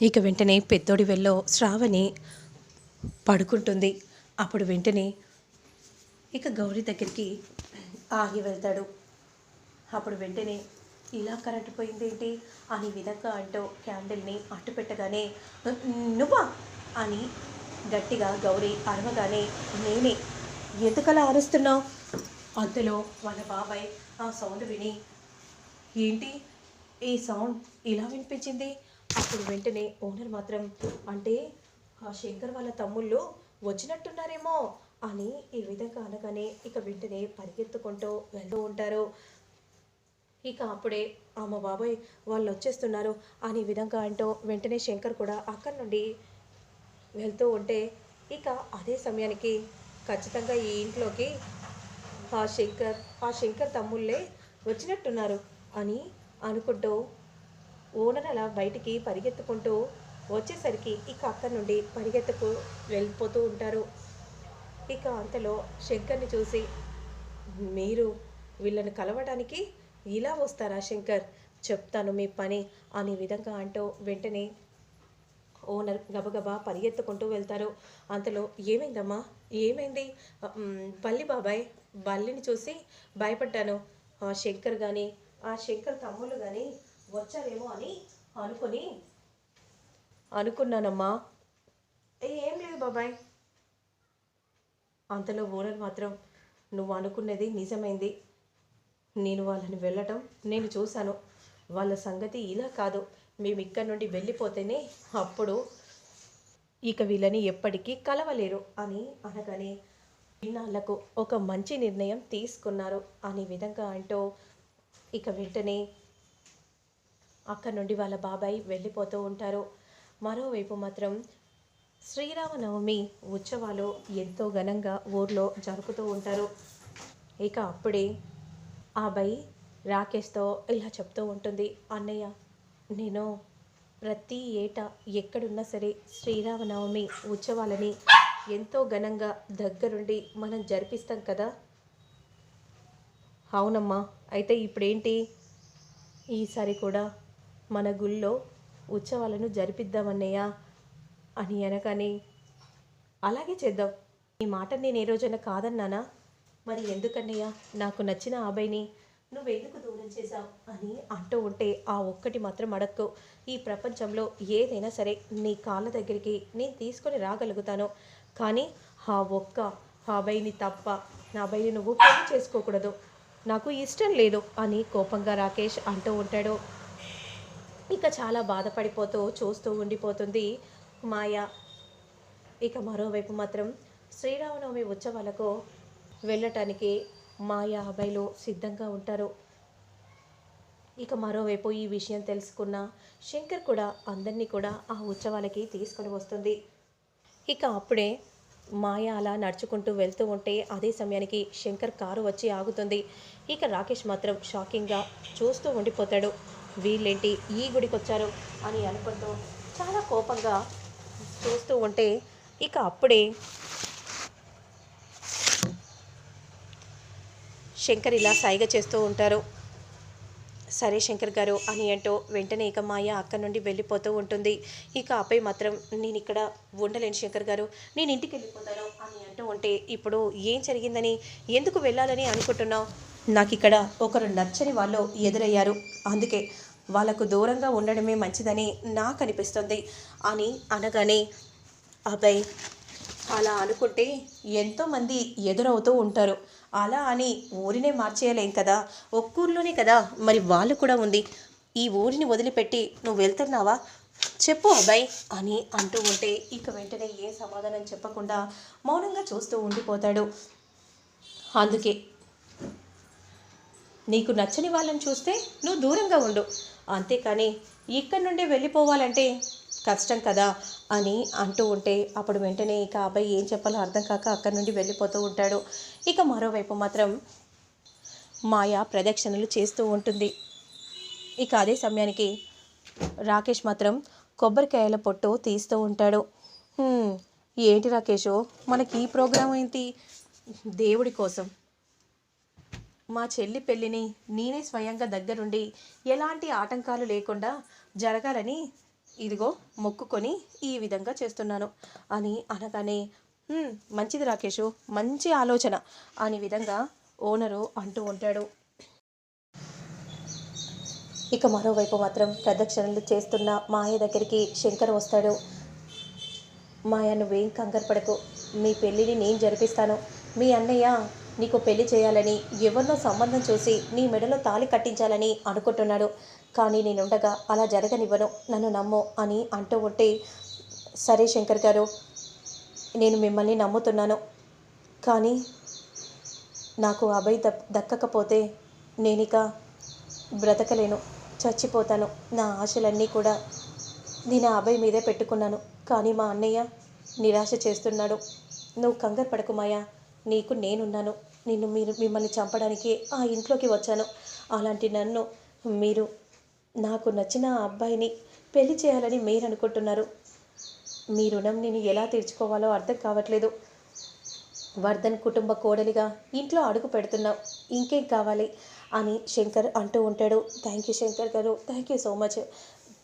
ఇక వెంటనే పెద్దోడి వెళ్ళో శ్రావణి పడుకుంటుంది. అప్పుడు వెంటనే ఇక గౌరీ దగ్గరికి ఆగి వెళ్తాడు. అప్పుడు వెంటనే ఇలా కరెంటు పోయిందేంటి అని విధంగా అంటూ క్యాండిల్ని అట్టు పెట్టగానే నువ్వా? అని గట్టిగా గౌరీ అరవగానే నేనే. ఎందుకలా అరుస్తున్నావు? అంతలో వాళ్ళ బాబాయ్ ఆ సౌండ్ విని ఏంటి? ఈ సౌండ్ ఇలా వినిపించింది? అప్పుడు వెంటనే ఓనర్ మాత్రం అంటే ఆ శంకర్ వాళ్ళ తమ్ముళ్ళు వచ్చినట్టున్నారేమో అని ఈ విధంగా అనగానే ఇక వెంటనే పరిగెత్తుకుంటూ వెళ్తూ ఉంటారు. ఇక అప్పుడే అమ్మ బాబాయ్ వాళ్ళు వచ్చేస్తున్నారు అని విధంగా అంటూ వెంటనే శంకర్ కూడా అక్కడి నుండి వెళ్తూ ఉంటే ఇక అదే సమయానికి ఖచ్చితంగా ఈ ఇంట్లోకి ఆ శంకర్ ఆ శంకర్ తమ్ముళ్ళే వచ్చినట్టున్నారు అని అనుకుంటూ ఓనర్ అలా బయటికి పరిగెత్తుకుంటూ వచ్చేసరికి ఇక అక్కడి నుండి పరిగెత్తుకు వెళ్ళిపోతూ ఉంటారు. ఇక అంతలో శంకర్ని చూసి మీరు వీళ్ళని కలవడానికి ఇలా వస్తారా శంకర్? చెప్తాను మీ పని అనే విధంగా అంటూ వెంటనే ఓనర్ గబగబా పరిగెత్తుకుంటూ వెళ్తారు. అంతలో ఏమైందమ్మా? ఏమైంది? బల్లి బాబాయ్ బల్లిని చూసి భయపడ్డాను. ఆ శంకర్ కానీ ఆ శంకర్ తమ్ముళ్ళు కానీ వచ్చారేమో అని అనుకుని అనుకున్నానమ్మా. "ఏ, ఏం లేదు బాబాయ్. అంతలో ఓనర్ మాత్రం నువ్వు అనుకున్నది నిజమైంది. నేను వాళ్ళని వెళ్ళటం నేను చూశాను. వాళ్ళ సంగతి ఇలా కాదు. మేము ఇక్కడి నుండి వెళ్ళిపోతేనే అప్పుడు ఇక వీళ్ళని ఎప్పటికీ కలవలేరు అని అనగానే ఇన్నాళ్ళకు ఒక మంచి నిర్ణయం తీసుకున్నారు. అనే విధంగా అంటూ ఇక వెంటనే అక్కడి నుండి వాళ్ళ బాబాయ్ వెళ్ళిపోతూ ఉంటారు. మరోవైపు మాత్రం శ్రీరామనవమి ఉత్సవాలు ఎంతో ఘనంగా ఊర్లో జరుపుతూ ఉంటారు. ఇక అప్పుడే ఆ రాకేష్తో ఇలా చెప్తూ ఉంటుంది. అన్నయ్య నేను ప్రతి ఏటా ఎక్కడున్నా సరే శ్రీరామనవమి ఉత్సవాలని ఎంతో ఘనంగా దగ్గరుండి మనం జరిపిస్తాం కదా? అవునమ్మా అయితే ఇప్పుడేంటి? ఈసారి కూడా మన గుళ్ళో ఉత్సవాలను జరిపిద్దామన్నయ్యా అని అనగానే అలాగే చేద్దాం. ఈ మాట నేను ఏ రోజైనా కాదన్నానా? మరి ఎందుకన్నయ్యా? నాకు నచ్చిన అబ్బాయిని నువ్వెందుకు దూరం చేశావు? అని అంటూ ఉంటే ఆ ఒక్కటి మాత్రం అడక్కు. ఈ ప్రపంచంలో ఏదైనా సరే నీ కాళ్ళ దగ్గరికి నేను తీసుకొని రాగలుగుతాను. కానీ ఆ ఒక్క ఆ అబ్బాయిని తప్ప నా అబ్బాయిని నువ్వు పెళ్ళి చేసుకోకూడదు. నాకు ఇష్టం లేదు అని కోపంగా రాకేష్ అంటూ ఉంటాడు. ఇక చాలా బాధపడిపోతూ చూస్తూ ఉండిపోతుంది మాయ. ఇక మరోవైపు మాత్రం శ్రీరామనవమి ఉత్సవాలకు వెళ్ళటానికి మాయ అబ్బాయిలు సిద్ధంగా ఉంటారు. ఇక మరోవైపు ఈ విషయం తెలుసుకున్న శంకర్ కూడా అందరినీ కూడా ఆ ఉత్సవాలకి తీసుకొని వస్తుంది. ఇక అప్పుడే మాయ అలా నడుచుకుంటూ వెళ్తూ ఉంటే అదే సమయానికి శంకర్ కారు వచ్చి ఆగుతుంది. ఇక రాకేష్ మాత్రం షాకింగ్గా చూస్తూ ఉండిపోతాడు. వీళ్ళేంటి ఈ గుడికి వచ్చారు అని అనుకుంటూ చాలా కోపంగా చూస్తూ ఉంటే ఇక అప్పుడే శంకర్ ఇలా సైగ చేస్తూ ఉంటారు. సరే శంకర్ గారు అని అంటూ వెంటనే ఇక మాయ అక్కడి నుండి వెళ్ళిపోతూ ఉంటుంది. ఇక అపై మాత్రం నేను ఇక్కడ ఉండలేను శంకర్ గారు నేను ఇంటికి వెళ్ళిపోతాను అని అంటూ ఉంటే ఇప్పుడు ఏం జరిగిందని? ఎందుకు వెళ్ళాలని అనుకుంటున్నావు? నాకు ఇక్కడ ఒకరు నచ్చని వాళ్ళు ఎదురయ్యారు. అందుకే వాళ్ళకు దూరంగా ఉండడమే మంచిదని నాకు అనిపిస్తుంది అని అనగానే అబ్బాయి అలా అనుకుంటే ఎంతోమంది ఎదురవుతూ ఉంటారు. అలా అని ఊరినే మార్చేయలేం కదా. ఒక్కూరిలోనే కదా మరి వాళ్ళు కూడా ఉంది. ఈ ఊరిని వదిలిపెట్టి నువ్వు వెళ్తున్నావా? చెప్పు అబ్బాయి అని అంటూ ఉంటే ఇక వెంటనే ఏ సమాధానం చెప్పకుండా మౌనంగా చూస్తూ ఉండిపోతాడు. అందుకే నీకు నచ్చని వాళ్ళని చూస్తే నువ్వు దూరంగా ఉండు. అంతేకాని ఇక్కడి నుండి వెళ్ళిపోవాలంటే కష్టం కదా అని అంటూ ఉంటే అప్పుడు వెంటనే ఇక అబ్బాయి ఏం చెప్పాలో అర్థం కాక అక్కడి నుండి వెళ్ళిపోతూ ఉంటాడు. ఇక మరోవైపు మాత్రం మాయ ప్రదక్షిణలు చేస్తూ ఉంటుంది. ఇక అదే సమయానికి రాకేష్ మాత్రం కొబ్బరికాయల పొట్టు తీస్తూ ఉంటాడు. ఏంటి రాకేషో? మనకి ఈ ప్రోగ్రాం ఏంటి? దేవుడి కోసం. మా చెల్లి పెళ్ళిని నేనే స్వయంగా దగ్గరుండి ఎలాంటి ఆటంకాలు లేకుండా జరగాలని ఇదిగో మొక్కుకొని ఈ విధంగా చేస్తున్నాను. అని అనగానే మంచిది రాకేషు మంచి ఆలోచన అనే విధంగా ఓనరు అంటూ ఉంటాడు. ఇక మరోవైపు మాత్రం ప్రదక్షిణలు చేస్తున్న మాయ దగ్గరికి శంకర్ వస్తాడు. మాయ నువ్వేం కంగారు పడకు. మీ పెళ్ళిని నేను జరిపిస్తాను. మీ అన్నయ్య నీకు పెళ్ళి చేయాలని ఎవరినో సంబంధం చూసి నీ మెడలో తాళి కట్టించాలని అనుకుంటున్నాడు. కానీ నేనుండగా అలా జరగనివ్వను నన్ను నమ్ము అని అంటూ ఉంటే సరే శంకర్ గారు నేను మిమ్మల్ని నమ్ముతున్నాను. కానీ నాకు అభయ్ దక్ దక్కకపోతే నేనిక బ్రతకలేను చచ్చిపోతాను. నా ఆశలన్నీ కూడా నేను ఆ అబ్బాయి మీదే పెట్టుకున్నాను. కానీ మా అన్నయ్య నిరాశ చేస్తున్నాడు. నువ్వు కంగారు పడకుమాయా నీకు నేనున్నాను. నిన్ను మీరు మిమ్మల్ని చంపడానికి ఆ ఇంట్లోకి వచ్చాను. అలాంటి నన్ను మీరు నాకు నచ్చిన ఆ అబ్బాయిని పెళ్ళి చేయాలని మీరు అనుకుంటున్నారు మీ రుణం నేను ఎలా తీర్చుకోవాలో అర్థం కావట్లేదు. వర్ధన్ కుటుంబ కోడలిగా ఇంట్లో అడుగు పెడుతున్నావు. ఇంకేం కావాలి? అని శంకర్ అంటూ ఉంటాడు. Thank you Shankar garu. Thank you so much.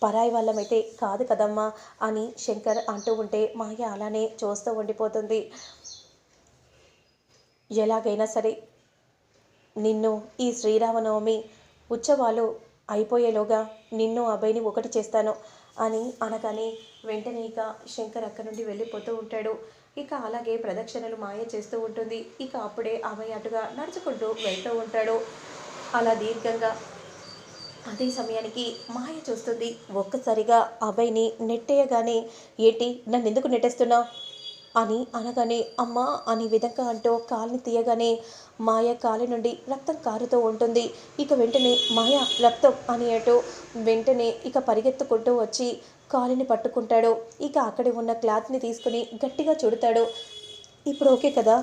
పరాయి వాళ్ళమైతే కాదు కదమ్మా అని శంకర్ అంటూ ఉంటే మాయ అలానే చూస్తూ ఉండిపోతుంది. ఎలాగైనా సరే నిన్ను ఈ శ్రీరామనవమి ఉత్సవాలు అయిపోయేలోగా నిన్ను అబ్బాయిని ఒకటి చేస్తాను అని అనగానే వెంటనే ఇక శంకర్ అక్కడి నుండి వెళ్ళిపోతూ ఉంటాడు. ఇక అలాగే ప్రదక్షిణలు మాయ చేస్తూ ఉంటుంది. ఇక అప్పుడే అభయ్ అటుగా నడుచుకుంటూ వెళ్తూ ఉంటాడు. అలా దీర్ఘంగా అదే సమయానికి మాయ చూస్తుంది. ఒక్కసారిగా అభయ్ని నెట్టేయగానే ఏంటి? నన్ను ఎందుకు నెట్టేస్తున్నావు? అని అనగానే అమ్మా అనే విధంగా అంటూ కాలిని తీయగానే మాయ కాలి నుండి రక్తం కారుతూ ఉంటుంది. ఇక వెంటనే మాయ రక్తం అని అటు వెంటనే ఇక పరిగెత్తుకుంటూ వచ్చి కాలిని పట్టుకుంటాడు. ఇక అక్కడే ఉన్న క్లాత్ని తీసుకుని గట్టిగా చుడతాడు. ఇప్పుడు ఓకే కదా?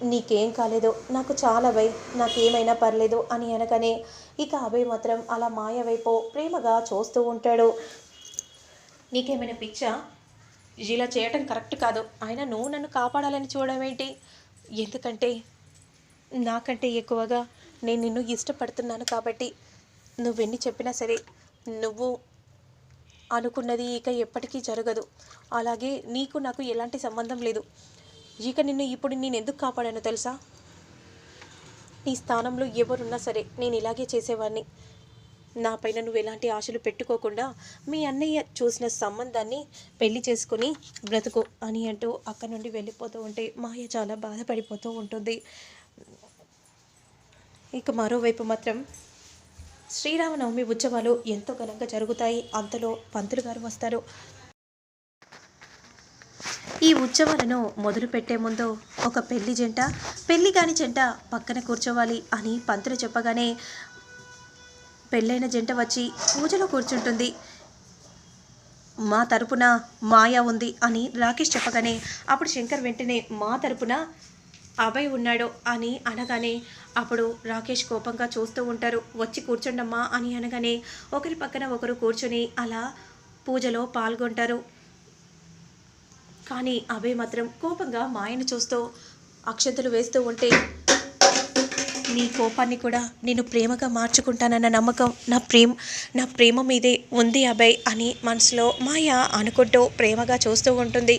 నీకేం కాలేదు. నాకు చాలా భయ్. నాకేమైనా పర్లేదు అని అనగానే ఇక అభయ్ మాత్రం అలా మాయ వైపు ప్రేమగా చూస్తూ ఉంటాడు. నీకేమైనా పిచ్చా? ఇలా చేయటం కరెక్ట్ కాదు. అయినా నువ్వు నన్ను కాపాడాలని చూడడం ఏంటి? ఎందుకంటే నాకంటే ఎక్కువగా నేను నిన్ను ఇష్టపడుతున్నాను కాబట్టి నువ్వెన్ని చెప్పినా సరే నువ్వు అనుకున్నది ఇక ఎప్పటికీ జరగదు. అలాగే నీకు నాకు ఎలాంటి సంబంధం లేదు. ఇక నిన్ను ఇప్పుడు నేను ఎందుకు కాపాడాను తెలుసా? నీ స్థానంలో ఎవరున్నా సరే నేను ఇలాగే చేసేవాడిని నా పైన నువ్వు ఎలాంటి ఆశలు పెట్టుకోకుండా మీ అన్నయ్య చూసిన సంబంధాన్ని పెళ్ళి చేసుకుని బ్రతుకు అని అంటూ అక్కడి నుండి వెళ్ళిపోతూ ఉంటే మాయ చాలా బాధపడిపోతూ ఉంటుంది. ఇక మరోవైపు మాత్రం శ్రీరామనవమి ఉత్సవాలు ఎంతో ఘనంగా జరుగుతాయి. అంతలో పంతులు గారు వస్తారు. ఈ ఉత్సవాలను మొదలుపెట్టే ముందు ఒక పెళ్ళి జంట పెళ్ళి కాని జంట పక్కన కూర్చోవాలి అని పంతులు చెప్పగానే పెళ్ళైన జంట వచ్చి పూజలో కూర్చుంటుంది. మా తరపున మాయ ఉంది అని రాకేష్ చెప్పగానే అప్పుడు శంకర్ వెంటనే మా తరపున అభయ్ ఉన్నాడు అని అనగానే అప్పుడు రాకేష్ కోపంగా చూస్తూ ఉంటారు. వచ్చి కూర్చోండమ్మా అని అనగానే ఒకరి పక్కన ఒకరు కూర్చొని అలా పూజలో పాల్గొంటారు. కానీ అభయ్ మాత్రం కోపంగా మాయను చూస్తూ అక్షంతలు వేస్తూ ఉంటే నీ కోపాన్ని కూడా నేను ప్రేమగా మార్చుకుంటానన్న నమ్మకం నా ప్రేమ నా ప్రేమ మీదే ఉంది అభయ్ అని మనసులో మాయ అనుకుంటూ ప్రేమగా చూస్తూ ఉంటుంది.